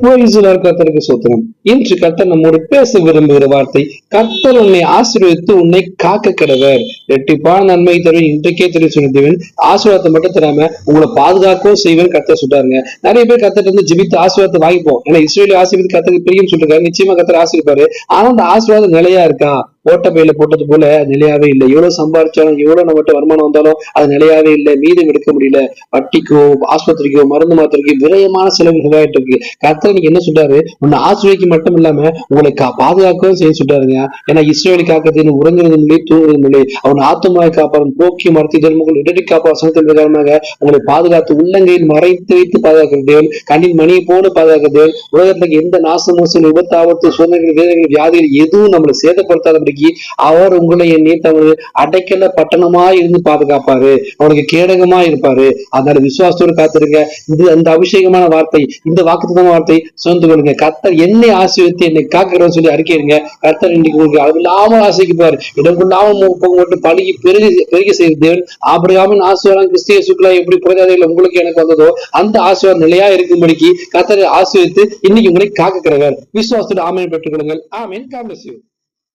கத்தருக்கு சோத்திரம். இன்று கர்த்தர் நம்மோடு பேச விரும்புகிற வார்த்தை கர்த்தர் உன்னை ஆசீர்வதித்து உன்னை காக்க கிடவர். ரெட்டிப்பான நன்மை தரும் இன்றைக்கே தெரிவி சொன்ன ஆசீர்வாதத்தை மட்டும் தராம உங்களை பாதுகாக்கவும் செய்வேன் கர்த்தர் சொல்றாருங்க. நிறைய பேர் கர்த்தர் வந்து ஜிபித்து ஆசீர்வாதத்தை வாங்கிப்போம். ஏன்னா இஸ்ரேல் ஆசீர்வாதம் கர்த்தருக்கு பிரியும் சொல்றாரு நிச்சயமா கர்த்தர் ஆசீர்வாரு ஆனா அந்த ஆசீர்வாதம் நிலையா இருக்கா? ஓட்ட பையில போட்டது போல நிலையாவே இல்லை. எவ்வளவு சம்பாரிச்சாலும் எவ்வளவு நம்மகிட்ட வருமானம் வந்தாலும் அது நிலையாவே இல்லை. மீதம் எடுக்க முடியல. வட்டிக்கோ ஆஸ்பத்திரிக்கோ மருந்து மாத்திரைக்கோ விரயமான செலவுகள் ஆயிட்டு இருக்கு. கர்த்தர் நீங்க என்ன சொல்றாரு? உன்னை ஆசிரியக்கு மட்டும் இல்லாம உங்களை கா- பாதுகாக்கவும் செய்ய சொல்றாருங்க. ஏன்னா இஸ்ரேலி காக்கத்தின் உறங்குறது இல்லை தூங்குறது இல்லை அவன் ஆத்துமாய் காப்பாளன் போக்கி மரத்தி தர்மங்கள் இடடி காப்பா வசனத்தின் பிரகாரமாக உங்களை பாதுகாத்து உள்ளங்கையில் மறைத்து வைத்து பாதுகாக்கிற தேவன் கண்ணின் மணியை போல பாதுகாக்கிற தேவன் உலகத்துக்கு எந்த நாசமோசம் விபத்தாபத்து சோதனைகள் வேதங்கள் வியாதிகள் எதுவும் நம்மளை சேதப்படுத்தாதபடிக்கு அவர் உங்களை எண்ணி தமது அடைக்கல பட்டணமா இருந்து பாதுகாப்பாரு. அவனுக்கு கேடகமா இருப்பாரு. அதனால விசுவாசத்தோடு காத்திருங்க. இது அந்த அபிஷேகமான வார்த்தை இந்த வாக்குத்தமான வார்த்தை சுமந்து கொள்ளுங்க. கர்த்தர் என்னை ஆசீர்வதித்து என்னை காக்கிறோம் சொல்லி அறிக்கைங்க கர்த்தர் இன்னைக்கு உங்களுக்கு அளவில்லாமல் ஆசைக்குப்பாரு இடம் கொள்ளாமல் போக பழகி பெருகி பெருகி செய்த தேவன். ஆபிரகாமின் ஆசீர்வாதம் கிறிஸ்திய சுக்லா எப்படி புரஜாதிகள் உங்களுக்கு எனக்கு வந்ததோ அந்த ஆசீர்வாதம் நிலையா இருக்கும்படிக்கு கர்த்தரை ஆசீர்வித்து இன்னைக்கு உங்களை காக்கிறவர் விசுவாசத்தோடு ஆமீன் பெற்றுக் கொள்ளுங்கள் ஆமீன் காம்லஸ்